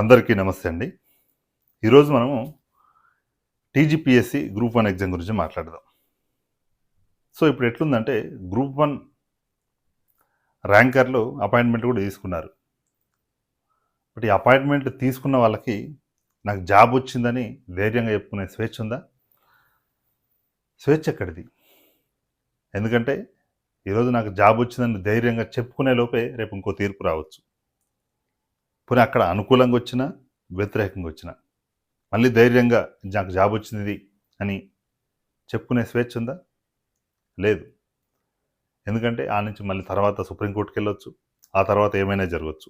అందరికీ నమస్తే అండి. ఈరోజు మనము టీజీపీఎస్సి గ్రూప్ వన్ ఎగ్జామ్ గురించి మాట్లాడదాం. సో ఇప్పుడు ఎట్లుందంటే గ్రూప్ వన్ ర్యాంకర్లు అపాయింట్మెంట్ కూడా తీసుకున్నారు. బట్ ఈ అపాయింట్మెంట్ తీసుకున్న వాళ్ళకి నాకు జాబ్ వచ్చిందని ధైర్యంగా చెప్పుకునే స్వేచ్ఛ ఉందా? స్వేచ్ఛ ఎక్కడిది? ఎందుకంటే ఈరోజు నాకు జాబ్ వచ్చిందని ధైర్యంగా చెప్పుకునే లోపే రేపు ఇంకో తీర్పు రావచ్చు. పోనీ అక్కడ అనుకూలంగా వచ్చినా వ్యతిరేకంగా వచ్చినా మళ్ళీ ధైర్యంగా నాకు జాబ్ వచ్చింది అని చెప్పుకునే స్వేచ్ఛ ఉందా? లేదు. ఎందుకంటే ఆ నుంచి మళ్ళీ తర్వాత సుప్రీంకోర్టుకి వెళ్ళొచ్చు ఆ తర్వాత ఏమైనా జరగవచ్చు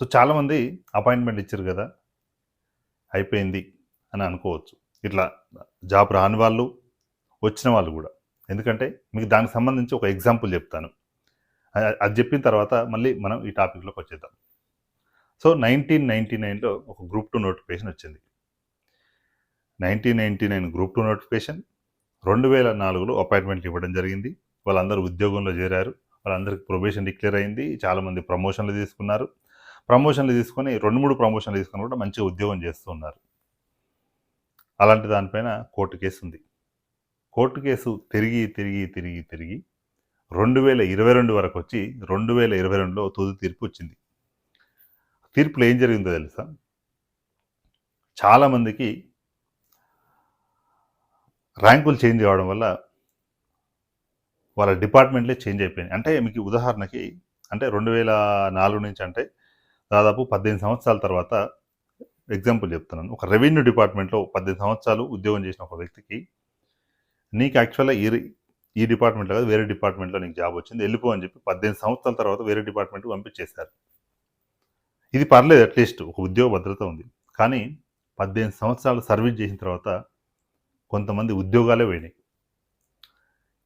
సో చాలామంది అపాయింట్మెంట్ ఇచ్చారు కదా అయిపోయింది అని అనుకోవచ్చు. ఇట్లా జాబ్ రాని వాళ్ళు వచ్చిన వాళ్ళు కూడా. ఎందుకంటే మీకు దానికి సంబంధించి ఒక ఎగ్జాంపుల్ చెప్తాను. అది చెప్పిన తర్వాత మళ్ళీ మనం ఈ టాపిక్లోకి వచ్చేద్దాం. సో నైన్టీన్ నైంటీ నైన్లో ఒక గ్రూప్ టూ నోటిఫికేషన్ వచ్చింది. Nineteen ninety nine group two notification రెండు వేల నాలుగులో అపాయింట్మెంట్ ఇవ్వడం జరిగింది. వాళ్ళందరూ ఉద్యోగంలో చేరారు. వాళ్ళందరికీ ప్రొబేషన్ డిక్లేర్ అయింది. చాలామంది ప్రమోషన్లు తీసుకున్నారు. ప్రమోషన్లు తీసుకొని రెండు మూడు ప్రమోషన్లు తీసుకొని కూడా మంచిగా ఉద్యోగం చేస్తూ ఉన్నారు. అలాంటి దానిపైన కోర్టు కేసు ఉంది. కోర్టు కేసు తిరిగి తిరిగి తిరిగి తిరిగి రెండు వేల ఇరవై రెండు వరకు వచ్చి రెండు వేల ఇరవై రెండులో తుది తీర్పు వచ్చింది. తీర్పులో ఏం జరిగిందో తెలుసా? చాలామందికి ర్యాంకులు చేంజ్ అవ్వడం వల్ల వాళ్ళ డిపార్ట్మెంట్లే చేంజ్ అయిపోయినాయి. అంటే మీకు ఉదాహరణకి అంటే రెండు వేల నాలుగు నుంచి అంటే దాదాపు పద్దెనిమిది సంవత్సరాల తర్వాత ఎగ్జాంపుల్ చెప్తున్నాను. ఒక రెవెన్యూ డిపార్ట్మెంట్లో పద్దెనిమిది సంవత్సరాలు ఉద్యోగం చేసిన ఒక వ్యక్తికి నీకు యాక్చువల్గా ఈ ఈ డిపార్ట్మెంట్లో కాదు వేరే డిపార్ట్మెంట్లో నీకు జాబ్ వచ్చింది వెళ్ళిపో అని చెప్పి పద్దెనిమిది సంవత్సరాల తర్వాత వేరే డిపార్ట్మెంట్కి పంపించేశారు. ఇది పర్లేదు అట్లీస్ట్ ఒక ఉద్యోగ భద్రత ఉంది. కానీ పద్దెనిమిది సంవత్సరాలు సర్వీస్ చేసిన తర్వాత కొంతమంది ఉద్యోగాలే పోయినాయి.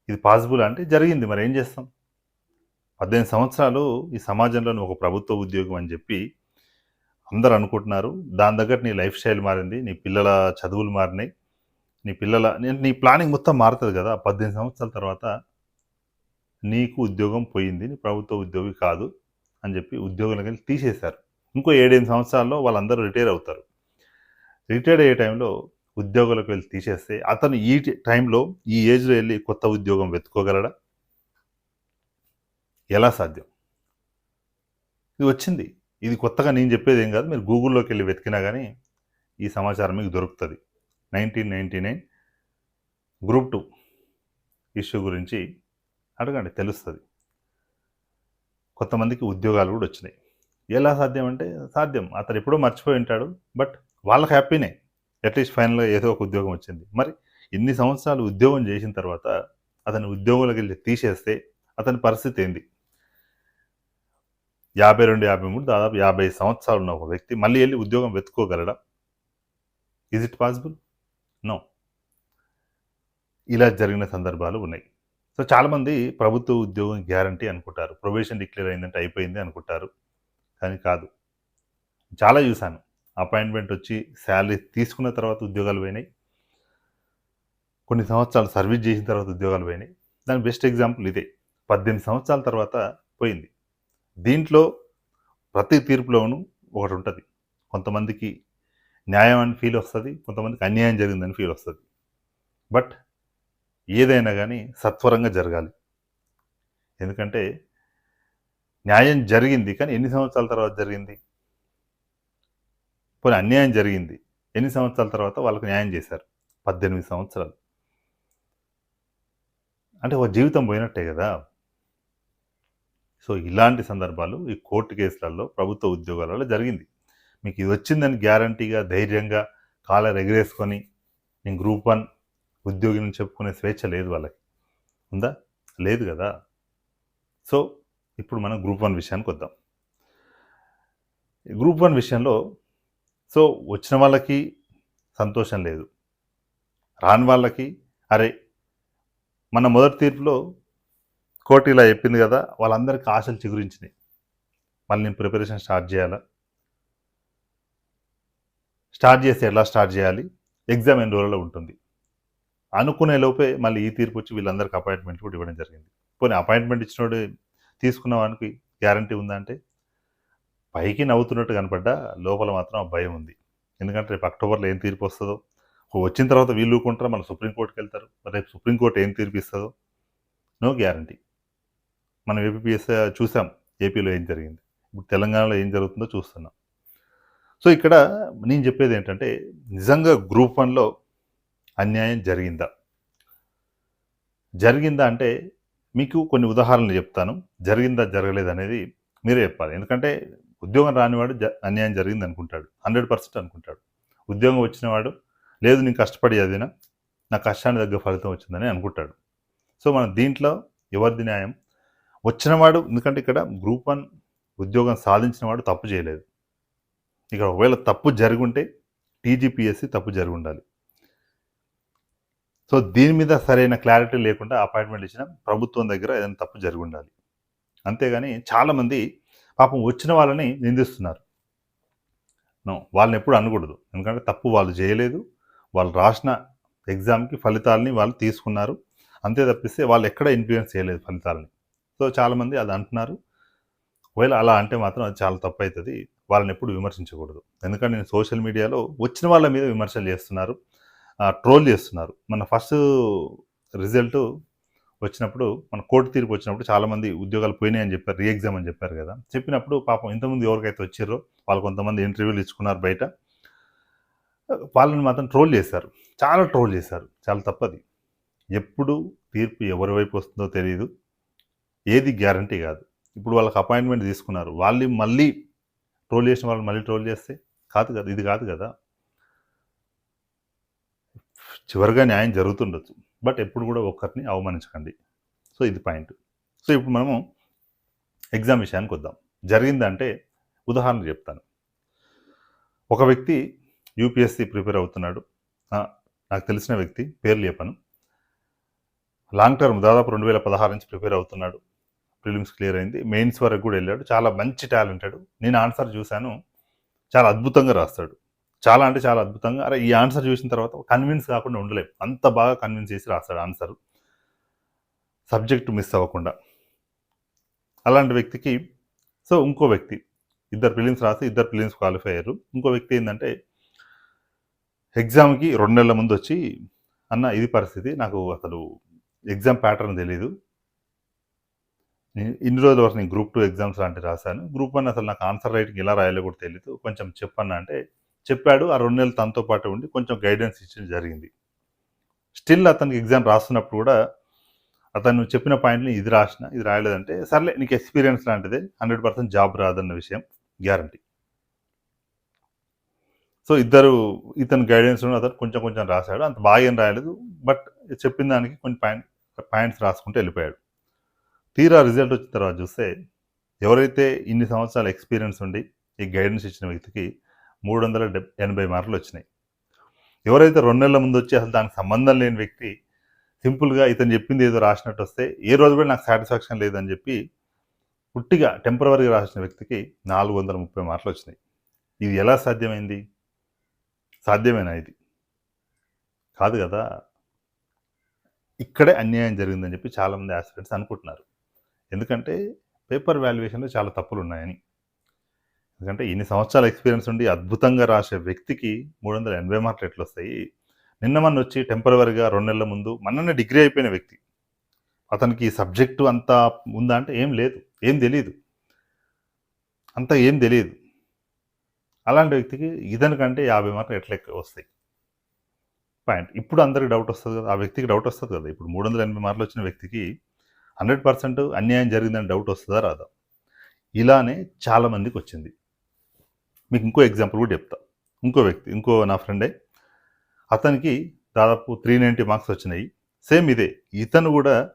ఇది పాసిబుల్ అంటే జరిగింది. మరి ఏం చేస్తాం? పద్దెనిమిది సంవత్సరాలు ఈ సమాజంలో నువ్వు ఒక ప్రభుత్వ ఉద్యోగం అని చెప్పి అందరు అనుకుంటున్నారు. దాని దగ్గర నీ లైఫ్ స్టైల్ మారింది నీ పిల్లల చదువులు మారినాయి నీ పిల్లల నీ- నీ ప్లానింగ్ మొత్తం మారుతుంది కదా. పద్దెనిమిది సంవత్సరాల తర్వాత నీకు ఉద్యోగం పోయింది నీ ప్రభుత్వ ఉద్యోగి కాదు అని చెప్పి ఉద్యోగులకి వెళ్ళి తీసేశారు. ఇంకో ఏడెనిమిది సంవత్సరాల్లో వాళ్ళందరూ రిటైర్ అవుతారు. రిటైర్ అయ్యే టైంలో ఉద్యోగులకు వెళ్ళి తీసేస్తే అతను ఈ టైంలో ఈ ఏజ్లో వెళ్ళి కొత్త ఉద్యోగం వెతుక్కోగలడా? ఎలా సాధ్యం? ఇది వచ్చింది. ఇది కొత్తగా నేను చెప్పేది ఏం కాదు. మీరు గూగుల్లోకి వెళ్ళి వెతికినా కానీ ఈ సమాచారం మీకు దొరుకుతుంది. Nineteen ninety nine group two issue గురించి అడగండి. తెలుస్తుంది. కొంతమందికి ఉద్యోగాలు కూడా వచ్చినాయి. ఎలా సాధ్యం అంటే సాధ్యం. అతను ఎప్పుడో మర్చిపోయి ఉంటాడు బట్ వాళ్ళకి హ్యాపీనే. అట్లీస్ట్ ఫైనల్గా ఏదో ఒక ఉద్యోగం వచ్చింది. మరి ఇన్ని సంవత్సరాలు ఉద్యోగం చేసిన తర్వాత అతని ఉద్యోగంలోకి వెళ్ళి తీసేస్తే అతని పరిస్థితి ఏంది? యాభై రెండు యాభై మూడు దాదాపు యాభై సంవత్సరాలు ఉన్న ఒక వ్యక్తి మళ్ళీ వెళ్ళి ఉద్యోగం వెతుక్కోగలడా? ఈజ్ ఇట్ పాసిబుల్ నో ఇలా జరిగిన సందర్భాలు ఉన్నాయి. సో చాలామంది ప్రభుత్వ ఉద్యోగం గ్యారంటీ అనుకుంటారు. ప్రొబేషన్ డిక్లేర్ అయిందంటే అయిపోయింది అనుకుంటారు. కానీ కాదు. చాలా చూశాను. అపాయింట్మెంట్ వచ్చి శాలరీ తీసుకున్న తర్వాత ఉద్యోగాలు పోయినాయి. కొన్ని సంవత్సరాలు సర్వీస్ చేసిన తర్వాత ఉద్యోగాలు పోయినాయి. దాని బెస్ట్ ఎగ్జాంపుల్ ఇదే. పద్దెనిమిది సంవత్సరాల తర్వాత పోయింది. దీంట్లో ప్రతి తీర్పులోనూ ఒకటి ఉంటుంది. కొంతమందికి న్యాయం అని ఫీల్ వస్తుంది కొంతమందికి అన్యాయం జరిగిందని ఫీల్ వస్తుంది. బట్ ఏదైనా కానీ సత్వరంగా జరగాలి. ఎందుకంటే న్యాయం జరిగింది కానీ ఎన్ని సంవత్సరాల తర్వాత జరిగింది? పోనీ అన్యాయం జరిగింది. ఎన్ని సంవత్సరాల తర్వాత వాళ్ళకు న్యాయం చేశారు? పద్దెనిమిది సంవత్సరాలు. అంటే ఒక జీవితం పోయినట్టే కదా? సో ఇలాంటి సందర్భాలు ఈ కోర్టు కేసులలో ప్రభుత్వ ఉద్యోగాలలో జరిగింది. మీకు ఇది వచ్చిందని గ్యారంటీగా ధైర్యంగా కాలర్ ఎగరేసుకొని నేను గ్రూప్ వన్ ఉద్యోగిని చెప్పుకునే స్వేచ్ఛ లేదు వాళ్ళకి. ఉందా? లేదు కదా? సో ఇప్పుడు మనం గ్రూప్ వన్ విషయానికి వద్దాం. గ్రూప్ వన్ విషయంలో సో వచ్చిన వాళ్ళకి సంతోషం లేదు. రాని వాళ్ళకి అరే మన మొదటి తీర్పులో కోర్టు ఇలా చెప్పింది కదా వాళ్ళందరికీ ఆశలు చిగురించినాయి. మళ్ళీ నేను ప్రిపరేషన్ స్టార్ట్ చేయాలా? స్టార్ట్ చేస్తే ఎలా స్టార్ట్ చేయాలి? ఎగ్జామ్ ఎన్ని రోజుల్లో ఉంటుంది? అనుకునే లోపే మళ్ళీ ఈ తీర్పు వచ్చి వీళ్ళందరికీ అపాయింట్మెంట్ కూడా ఇవ్వడం జరిగింది. పోనీ అపాయింట్మెంట్ ఇచ్చినోడు తీసుకున్న వానికి గ్యారంటీ ఉందా అంటే పైకి నవ్వుతున్నట్టు కనపడ్డా లోపల మాత్రం ఆ భయం ఉంది. ఎందుకంటే రేపు అక్టోబర్లో ఏం తీర్పు వస్తుందో వచ్చిన తర్వాత వీళ్ళు ఊకుంటారు మన సుప్రీంకోర్టుకి వెళ్తారు. రేపు సుప్రీంకోర్టు ఏం తీర్పు ఇస్తుందో నో గ్యారంటీ. మనం ఏపీఎస్ చూసాం ఏపీలో ఏం జరిగింది. ఇప్పుడు తెలంగాణలో ఏం జరుగుతుందో చూస్తున్నాం. సో ఇక్కడ నేను చెప్పేది ఏంటంటే నిజంగా గ్రూప్ వన్లో అన్యాయం జరిగిందా? జరిగిందా అంటే మీకు కొన్ని ఉదాహరణలు చెప్తాను. జరిగిందా జరగలేదు అనేది మీరే చెప్పాలి. ఎందుకంటే ఉద్యోగం రానివాడు జ అన్యాయం జరిగింది అనుకుంటాడు హండ్రెడ్ పర్సెంట్ అనుకుంటాడు. ఉద్యోగం వచ్చినవాడు లేదు నేను కష్టపడి చదివినా నా కష్టానికి తగ్గ ఫలితం వచ్చిందని అనుకుంటాడు. సో మనం దీంట్లో ఎవరిది న్యాయం? వచ్చినవాడు ఎందుకంటే ఇక్కడ గ్రూప్ వన్ ఉద్యోగం సాధించిన వాడు తప్పు చేయలేదు. ఇక్కడ ఒకవేళ తప్పు జరిగి ఉంటే టీజీపీఎస్సి తప్పు జరిగి ఉండాలి. సో దీని మీద సరైన క్లారిటీ లేకుండా అపాయింట్మెంట్ ఇచ్చిన ప్రభుత్వం దగ్గర ఏదైనా తప్పు జరిగి ఉండాలి అంతేగాని చాలామంది పాపం వచ్చిన వాళ్ళని నిందిస్తున్నారు. వాళ్ళని ఎప్పుడు అనకూడదు. ఎందుకంటే తప్పు వాళ్ళు చేయలేదు. వాళ్ళు రాసిన ఎగ్జామ్కి ఫలితాలని వాళ్ళు తీసుకున్నారు. అంతే తప్పిస్తే వాళ్ళు ఎక్కడ ఇన్ఫ్లుయెన్స్ చేయలేదు ఫలితాలని. సో చాలామంది అది అంటున్నారు. ఒకవేళ అలా అంటే మాత్రం అది చాలా తప్పు అవుతుంది. వాళ్ళని ఎప్పుడు విమర్శించకూడదు. ఎందుకంటే నేను సోషల్ మీడియాలో వచ్చిన వాళ్ళ మీద విమర్శలు చేస్తున్నారు. ట్రోల్ చేస్తున్నారు. మన ఫస్ట్ రిజల్ట్ వచ్చినప్పుడు మన కోర్టు తీర్పు వచ్చినప్పుడు చాలామంది ఉద్యోగాలు పోయినాయి అని చెప్పారు రీఎగ్జామ్ అని చెప్పారు కదా. చెప్పినప్పుడు పాపం ఇంతకుముందు ఎవరికైతే వచ్చారో వాళ్ళు కొంతమంది ఇంటర్వ్యూలు ఇచ్చుకున్నారు బయట. వాళ్ళని మాత్రం ట్రోల్ చేశారు. చాలా ట్రోల్ చేశారు. చాలా తప్పది. ఎప్పుడు తీర్పు ఎవరి వైపు వస్తుందో తెలియదు ఏది గ్యారంటీ కాదు. ఇప్పుడు వాళ్ళకి అపాయింట్మెంట్ తీసుకున్నారు. వాళ్ళు మళ్ళీ ట్రోల్ చేసిన వాళ్ళు మళ్ళీ ట్రోల్ చేస్తే కాదు కదా ఇది కాదు కదా. చివరిగా న్యాయం జరుగుతుండొచ్చు. బట్ ఎప్పుడు కూడా ఒక్కరిని అవమానించకండి. సో ఇది పాయింట్. సో ఇప్పుడు మనము ఎగ్జామ్ విషయానికి వద్దాం. జరిగిందంటే ఉదాహరణ చెప్తాను. ఒక వ్యక్తి యూపీఎస్సీ ప్రిపేర్ అవుతున్నాడు. నాకు తెలిసిన వ్యక్తి పేర్లు చెప్పను. లాంగ్ టర్మ్ దాదాపు రెండు వేల పదహారు నుంచి ప్రిపేర్ అవుతున్నాడు. ప్రిలిమ్స్ క్లియర్ అయింది. మెయిన్స్ వరకు కూడా వెళ్ళాడు. చాలా మంచి టాలెంటెడ్. నేను ఆన్సర్ చూశాను. చాలా అద్భుతంగా రాస్తాడు. చాలా అంటే చాలా అద్భుతంగా. అరే ఈ ఆన్సర్ చూసిన తర్వాత కన్విన్స్ కాకుండా ఉండలేము అంత బాగా కన్విన్స్ చేసి రాస్తాడు ఆన్సర్. సబ్జెక్ట్ మిస్ అవ్వకుండా. అలాంటి వ్యక్తికి సో ఇంకో వ్యక్తి ఇద్దరు ఫిలిమ్స్ రాసి ఇద్దరు ఫిలిమ్స్ క్వాలిఫై అయ్యారు. ఇంకో వ్యక్తి ఏంటంటే ఎగ్జామ్కి రెండు నెలల ముందు వచ్చి అన్న ఇది పరిస్థితి. నాకు అసలు ఎగ్జామ్ ప్యాటర్న్ తెలియదు నేను ఇన్ని రోజుల వరకు నేను గ్రూప్ టూ ఎగ్జామ్స్ లాంటివి రాశాను. గ్రూప్ వన్ అసలు నాకు ఆన్సర్ రైటింగ్ ఎలా రాయాలో కూడా తెలియదు కొంచెం చెప్పన్నా అంటే చెప్పాడు ఆ రెండు నెలలు తనతో పాటు ఉండి కొంచెం గైడెన్స్ ఇచ్చడం జరిగింది. స్టిల్ అతనికి ఎగ్జామ్ రాస్తున్నప్పుడు కూడా అతను చెప్పిన పాయింట్ని ఇది రాసిన ఇది రాయలేదంటే సర్లే నీకు ఎక్స్పీరియన్స్ లాంటిదే హండ్రెడ్ పర్సెంట్ జాబ్ రాదన్న విషయం గ్యారంటీ సో ఇద్దరు ఇతని గైడెన్స్ అతను కొంచెం కొంచెం రాశాడు. అంత బాగా ఏం రాయలేదు బట్ చెప్పిన దానికి కొన్ని పాయింట్ పాయింట్స్ రాసుకుంటూ వెళ్ళిపోయాడు. తీరా రిజల్ట్ వచ్చిన తర్వాత చూస్తే ఎవరైతే ఇన్ని సంవత్సరాల ఎక్స్పీరియన్స్ ఉండి ఈ గైడెన్స్ ఇచ్చిన వ్యక్తికి మూడు వందల డెబ్ ఎనభై మార్కులు వచ్చినాయి ఎవరైతే రెండు నెలల ముందు వచ్చి అసలు దానికి సంబంధం లేని వ్యక్తి సింపుల్గా ఇతను చెప్పింది ఏదో రాసినట్టు వస్తే ఏ రోజు కూడా నాకు సాటిస్ఫాక్షన్ లేదని చెప్పి పుట్టిగా టెంపరీగా రాసిన వ్యక్తికి నాలుగు వందల ముప్పై మార్కులు వచ్చినాయి ఇది ఎలా సాధ్యమైంది? సాధ్యమేనా ఇది? కాదు కదా. ఇక్కడే అన్యాయం జరిగిందని చెప్పి చాలామంది ఆస్పిరెంట్స్ అనుకుంటున్నారు. ఎందుకంటే పేపర్ వాల్యుయేషన్లో చాలా తప్పులు ఉన్నాయని ఎందుకంటే ఇన్ని సంవత్సరాల ఎక్స్పీరియన్స్ ఉండి అద్భుతంగా రాసే వ్యక్తికి మూడు వందల ఎనభై మార్కులు ఎట్లా వస్తాయి నిన్న మన వచ్చి టెంపరవరీగా రెండు నెలల ముందు మొన్ననే డిగ్రీ అయిపోయిన వ్యక్తి. అతనికి సబ్జెక్టు అంతా ఉందా అంటే ఏం లేదు ఏం తెలియదు అంత ఏం తెలియదు అలాంటి వ్యక్తికి ఇతనికంటే యాభై మార్కులు ఎట్లా వస్తాయి? పాయింట్ ఇప్పుడు అందరికి డౌట్ వస్తుంది కదా ఆ వ్యక్తికి డౌట్ వస్తుంది కదా. ఇప్పుడు మూడు వందల ఎనభై మార్కులు వచ్చిన వ్యక్తికి హండ్రెడ్ పర్సెంట్ అన్యాయం జరిగిందని డౌట్ వస్తుందా రాదా? ఇలానే చాలా మందికి వచ్చింది. మీకు ఇంకో ఎగ్జాంపుల్ కూడా చెప్తా. ఇంకో వ్యక్తి ఇంకో నా ఫ్రెండే అతనికి దాదాపు త్రీ నైంటీ మార్క్స్ వచ్చినాయి. సేమ్ ఇదే. ఇతను కూడా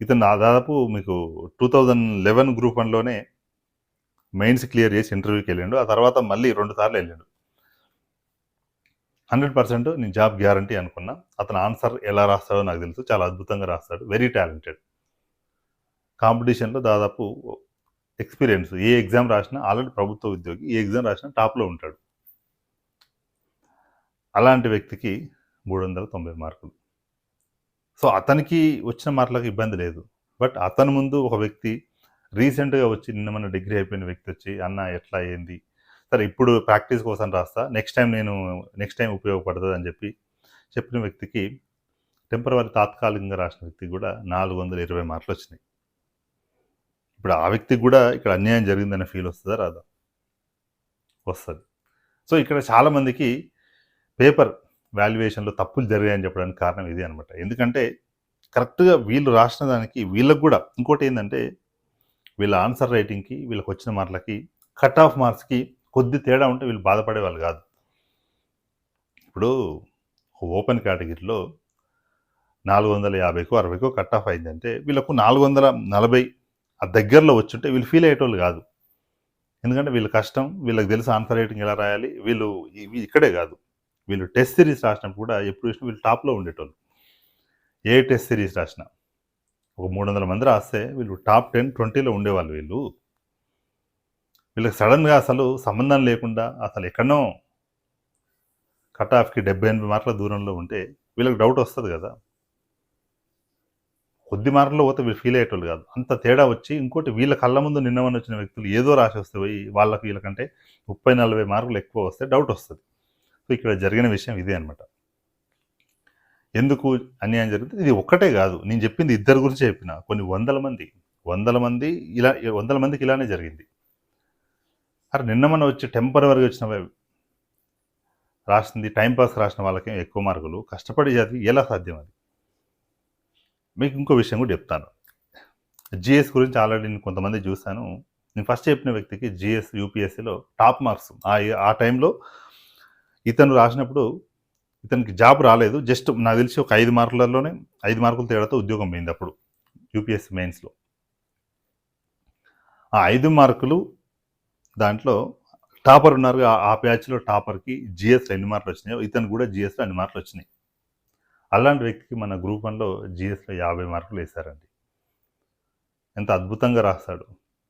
ఇతను నా దాదాపు మీకు టూ థౌజండ్ లెవెన్ గ్రూప్ వన్లోనే మెయిన్స్ క్లియర్ చేసి ఇంటర్వ్యూకి వెళ్ళాడు. ఆ తర్వాత మళ్ళీ రెండు సార్లు వెళ్ళాడు. హండ్రెడ్ పర్సెంట్ నేను జాబ్ గ్యారంటీ అనుకున్నా. అతను ఆన్సర్ ఎలా రాస్తాడో నాకు తెలుసు. చాలా అద్భుతంగా రాస్తాడు. వెరీ టాలెంటెడ్ కాంపిటీషన్లో దాదాపు ఎక్స్పీరియన్స్. ఏ ఎగ్జామ్ రాసినా ఆల్రెడీ ప్రభుత్వ ఉద్యోగి ఏ ఎగ్జామ్ రాసినా టాప్లో ఉంటాడు. అలాంటి వ్యక్తికి మూడు వందల తొంభై మార్కులు. సో అతనికి వచ్చిన మార్కులకు ఇబ్బంది లేదు. బట్ అతని ముందు ఒక వ్యక్తి రీసెంట్గా వచ్చి నిన్న మన డిగ్రీ అయిపోయిన వ్యక్తి వచ్చి అన్న ఎట్లా అయ్యింది సరే ఇప్పుడు ప్రాక్టీస్ కోసం రాస్తా. నెక్స్ట్ టైం నేను నెక్స్ట్ టైం ఉపయోగపడుతుంది అని చెప్పి చెప్పిన వ్యక్తికి టెంపరవరీ తాత్కాలికంగా రాసిన వ్యక్తికి కూడా నాలుగు వందల ఇరవై మార్కులు వచ్చినాయి ఇప్పుడు ఆ వ్యక్తికి కూడా ఇక్కడ అన్యాయం జరిగిందనే ఫీల్ వస్తుందా రాదా? వస్తుంది. సో ఇక్కడ చాలామందికి పేపర్ వాల్యుయేషన్లో తప్పులు జరిగాయని చెప్పడానికి కారణం ఇది అనమాట ఎందుకంటే కరెక్ట్గా వీళ్ళు రాసిన దానికి వీళ్ళకు కూడా ఇంకోటి ఏంటంటే వీళ్ళ ఆన్సర్ రైటింగ్కి వీళ్ళకి వచ్చిన మార్కులకి కట్ ఆఫ్ మార్క్స్కి కొద్ది తేడా ఉంటే వీళ్ళు బాధపడే వాళ్ళు కాదు. ఇప్పుడు ఓపెన్ కేటగిరీలో నాలుగు వందల యాభైకో అరవైకో కట్ ఆఫ్ అయిందంటే వీళ్ళకు నాలుగు వందల నలభై ఆ దగ్గరలో వచ్చుంటే వీళ్ళు ఫీల్ అయ్యేటోళ్ళు కాదు. ఎందుకంటే వీళ్ళ కష్టం వీళ్ళకి తెలుసు ఆన్సర్ రైటింగ్ ఎలా రాయాలి వీళ్ళు ఇక్కడే కాదు. వీళ్ళు టెస్ట్ సిరీస్ రాసినప్పుడు కూడా ఎప్పుడు చూసినా వీళ్ళు టాప్లో ఉండేటోళ్ళు. ఏ టెస్ట్ సిరీస్ రాసినా. ఒక మూడు వందల మంది రాస్తే వీళ్ళు టాప్ టెన్ ట్వంటీలో ఉండేవాళ్ళు వీళ్ళు. వీళ్ళకి సడన్గా అసలు సంబంధం లేకుండా అసలు ఎక్కడనో కట్ ఆఫ్కి డెబ్బై ఎనభై మార్కుల దూరంలో ఉంటే వీళ్ళకి డౌట్ వస్తుంది కదా. కొద్ది మార్కులు పోతే వీళ్ళు ఫీల్ అయ్యేటోళ్ళు కాదు. అంత తేడా వచ్చి ఇంకోటి వీళ్ళ కళ్ళ ముందు నిన్నమని వచ్చిన వ్యక్తులు ఏదో రాసి వస్తే పోయి వాళ్ళకి వీళ్ళకంటే ముప్పై నలభై మార్కులు ఎక్కువ వస్తే డౌట్ వస్తుంది. సో ఇక్కడ జరిగిన విషయం ఇదే అనమాట ఎందుకు అన్యాయం జరుగుతుంది? ఇది ఒక్కటే కాదు. నేను చెప్పింది ఇద్దరు గురించి చెప్పిన. కొన్ని వందల మంది వందల మంది ఇలా వందల మందికి ఇలానే జరిగింది. అరే నిన్న మన వచ్చి టెంపరవరీగా వచ్చిన రాసింది టైంపాస్ రాసిన వాళ్ళకి ఎక్కువ మార్కులు? కష్టపడి చదివి ఎలా సాధ్యం అది? మీకు ఇంకో విషయం కూడా చెప్తాను. జిఎస్ గురించి ఆల్రెడీ నేను కొంతమంది చూశాను. నేను ఫస్ట్ చెప్పిన వ్యక్తికి జిఎస్ యూపీఎస్సీలో టాప్ మార్క్స్. ఆ ఆ టైంలో ఇతను రాసినప్పుడు ఇతనికి జాబ్ రాలేదు. జస్ట్ నాకు తెలిసి ఒక ఐదు మార్కులలోనే ఐదు మార్కులు తేడాతో ఉద్యోగం పోయింది అప్పుడు యూపీఎస్సీ మెయిన్స్లో. ఆ ఐదు మార్కులు దాంట్లో టాపర్ ఉన్నారు ఆ- బ్యాచ్లో టాపర్కి జిఎస్ ఎన్ని మార్కులు వచ్చినాయి ఇతను కూడా జిఎస్లో అన్ని మార్కులు వచ్చినాయి. అలాంటి వ్యక్తికి మన గ్రూప్ వన్లో జిఎస్లో యాభై మార్కులు వేశారండి. ఎంత అద్భుతంగా రాస్తాడు.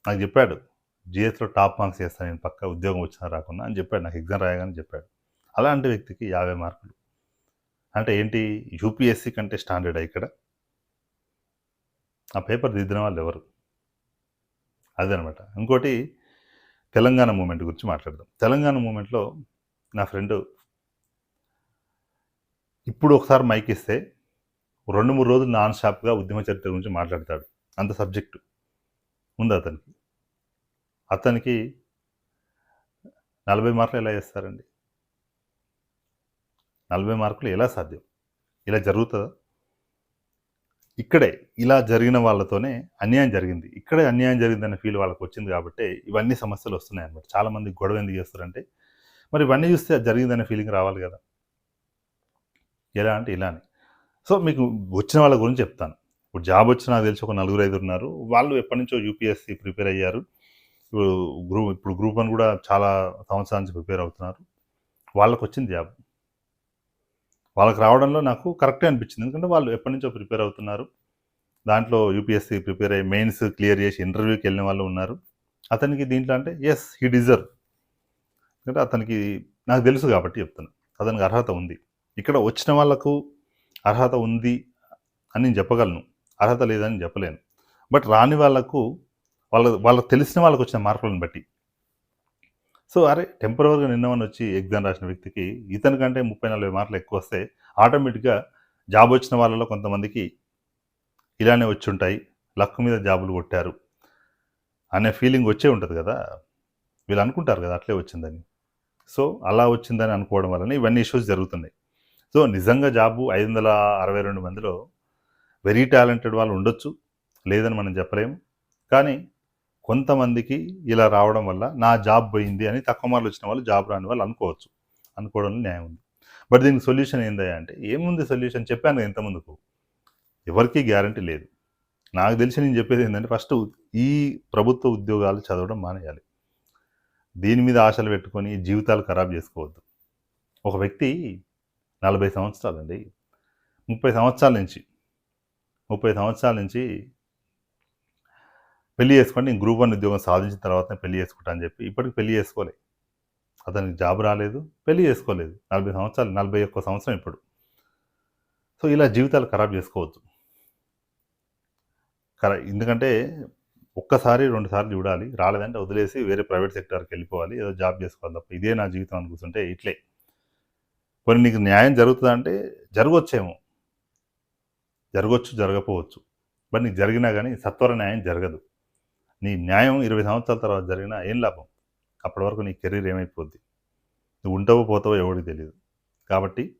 నాకు చెప్పాడు జిఎస్లో టాప్ మార్క్స్ చేస్తాను నేను పక్క ఉద్యోగం వచ్చినా రాకుండా అని చెప్పాడు. నాకు ఎగ్జామ్ రాయగానే చెప్పాడు. అలాంటి వ్యక్తికి యాభై మార్కులు. అంటే ఏంటి? యూపీఎస్సీ కంటే స్టాండర్డ్ ఇక్కడ? ఆ పేపర్ దిద్దిన వాళ్ళు ఎవరు? అదనమాట. ఇంకోటి తెలంగాణ మూమెంట్ గురించి మాట్లాడదాం. తెలంగాణ మూమెంట్లో నా ఫ్రెండ్ ఇప్పుడు ఒకసారి మైక్ ఇస్తే రెండు మూడు రోజులు నాన్ స్టాప్గా ఉద్యమ చరిత్ర గురించి మాట్లాడతాడు. అంత సబ్జెక్టు. ఉంది అతనికి. అతనికి నలభై మార్కులు ఎలా వేస్తారండి నలభై మార్కులు ఎలా సాధ్యం? ఇలా జరుగుతుందా? ఇక్కడే ఇలా జరిగిన వాళ్ళతోనే అన్యాయం జరిగింది. ఇక్కడే అన్యాయం జరిగిందనే ఫీల్ వాళ్ళకి వచ్చింది కాబట్టి ఇవన్నీ సమస్యలు వస్తున్నాయి అనమాట చాలామంది గొడవ ఎందుకు చేస్తారంటే మరి ఇవన్నీ చూస్తే అది జరిగిందనే ఫీలింగ్ రావాలి కదా. ఎలా అంటే ఇలా అని. సో మీకు వచ్చిన వాళ్ళ గురించి చెప్తాను. ఇప్పుడు జాబ్ వచ్చిన నాకు తెలిసి ఒక నలుగురు ఐదు ఉన్నారు. వాళ్ళు ఎప్పటి నుంచో యూపీఎస్సీ ప్రిపేర్ అయ్యారు. ఇప్పుడు గ్రూప్ ఇప్పుడు గ్రూప్ వన్ కూడా చాలా సంవత్సరాల నుంచి ప్రిపేర్ అవుతున్నారు. వాళ్ళకు వచ్చింది జాబ్. వాళ్ళకి రావడంలో నాకు కరెక్టే అనిపించింది. ఎందుకంటే వాళ్ళు ఎప్పటి నుంచో ప్రిపేర్ అవుతున్నారు. దాంట్లో యూపీఎస్సీ ప్రిపేర్ అయ్యి మెయిన్స్ క్లియర్ చేసి ఇంటర్వ్యూకి వెళ్ళిన వాళ్ళు ఉన్నారు. అతనికి దీంట్లో అంటే ఎస్ హీ డిజర్వ్ ఎందుకంటే అతనికి నాకు తెలుసు కాబట్టి చెప్తాను అతనికి అర్హత ఉంది. ఇక్కడ వచ్చిన వాళ్ళకు అర్హత ఉంది అని నేను చెప్పగలను. అర్హత లేదని చెప్పలేను. బట్ రాని వాళ్ళకు వాళ్ళ వాళ్ళకి తెలిసిన వాళ్ళకి వచ్చిన మార్కులను బట్టి. సో అరే టెంపరీగా నిన్నవని వచ్చి ఎగ్జామ్ రాసిన వ్యక్తికి ఇతని కంటే ముప్పై నలభై మార్కులు ఎక్కువ వస్తే ఆటోమేటిక్గా జాబ్ వచ్చిన వాళ్ళలో కొంతమందికి ఇలానే వచ్చి ఉంటాయి లక్ మీద జాబులు కొట్టారు అనే ఫీలింగ్ వచ్చే ఉంటుంది కదా. వీళ్ళు అనుకుంటారు కదా అట్లే వచ్చిందని. సో అలా వచ్చిందని అనుకోవడం వలన ఇవన్నీ ఇష్యూస్ జరుగుతున్నాయి. సో నిజంగా జాబు ఐదు వందల అరవై రెండు మందిలో వెరీ టాలెంటెడ్ వాళ్ళు ఉండొచ్చు లేదని మనం చెప్పలేము కానీ కొంతమందికి ఇలా రావడం వల్ల నా జాబ్ పోయింది అని తక్కువ మార్లు వచ్చిన వాళ్ళు జాబ్ రాని వాళ్ళు అనుకోవచ్చు అనుకోవడంలో న్యాయం ఉంది. బట్ దీనికి సొల్యూషన్ ఏందయ్యా అంటే ఏముంది సొల్యూషన్? చెప్పాను కదా ఇంతకుముందుకు. ఎవరికీ గ్యారంటీ లేదు. నాకు తెలిసి నేను చెప్పేది ఏంటంటే ఫస్ట్ ఈ ప్రభుత్వ ఉద్యోగాలు చదవడం మానేయాలి. దీని మీద ఆశలు పెట్టుకొని జీవితాలు ఖరాబ్ చేసుకోవద్దు. ఒక వ్యక్తి నలభై సంవత్సరాలండి. ముప్పై సంవత్సరాల నుంచి ముప్పై సంవత్సరాల నుంచి పెళ్ళి చేసుకోండి నేను గ్రూప్ వన్ ఉద్యోగం సాధించిన తర్వాత పెళ్ళి చేసుకుంటా అని చెప్పి ఇప్పటికి పెళ్ళి చేసుకోలే. అతనికి జాబ్ రాలేదు పెళ్ళి చేసుకోలేదు. నలభై సంవత్సరాలు నలభై ఒక్క సంవత్సరం ఇప్పుడు. సో ఇలా జీవితాలు ఖరాబ్ చేసుకోవద్దు. కరా ఎందుకంటే ఒక్కసారి రెండు సార్లు చూడాలి. రాలేదంటే వదిలేసి వేరే ప్రైవేట్ సెక్టార్కి వెళ్ళిపోవాలి. ఏదో జాబ్ చేసుకోవాలి తప్ప. ఇదే నా జీవితం అని కూర్చుంటే ఇట్లే. కొన్ని నీకు న్యాయం జరుగుతుందంటే జరగవచ్చేమో జరగవచ్చు జరగకపోవచ్చు. బట్ నీకు జరిగినా కానీ సత్వర న్యాయం జరగదు. నీ న్యాయం ఇరవై సంవత్సరాల తర్వాత జరిగినా ఏం లాభం? అప్పటి వరకు నీ కెరీర్ ఏమైపోద్ది? నువ్వు ఉంటావో పోతావో ఎవరికి తెలియదు కాబట్టి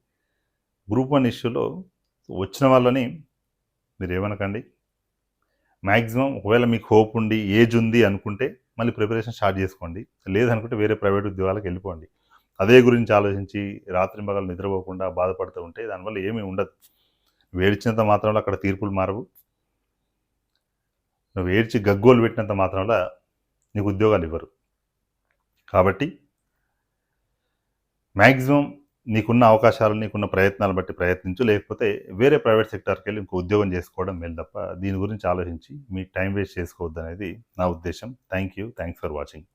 గ్రూప్ వన్ ఇష్యూలో వచ్చిన వాళ్ళని మీరు ఏమనకండి. మ్యాక్సిమం ఒకవేళ మీకు హోప్ ఉండి ఏజ్ ఉంది అనుకుంటే మళ్ళీ ప్రిపరేషన్ స్టార్ట్ చేసుకోండి. లేదనుకుంటే వేరే ప్రైవేట్ ఉద్యోగాలకు వెళ్ళిపోండి. అదే గురించి ఆలోచించి రాత్రి మగలు నిద్రపోకుండా బాధపడుతూ ఉంటే దానివల్ల ఏమీ ఉండదు. వేడిచినంత మాత్రంలో అక్కడ తీర్పులు మారవు. నువ్వు ఏడ్చి గగ్గోలు పెట్టినంత మాత్రంలో నీకు ఉద్యోగాలు ఇవ్వరు. కాబట్టి మ్యాక్సిమం నీకున్న అవకాశాలు నీకున్న ప్రయత్నాలు బట్టి ప్రయత్నించు లేకపోతే వేరే ప్రైవేట్ సెక్టార్కి వెళ్ళి ఇంకో ఉద్యోగం చేసుకోవడం మేలు తప్ప దీని గురించి ఆలోచించి మీ టైం వేస్ట్ చేసుకోవద్దు అనేది నా ఉద్దేశం. Thank you. Thanks for watching.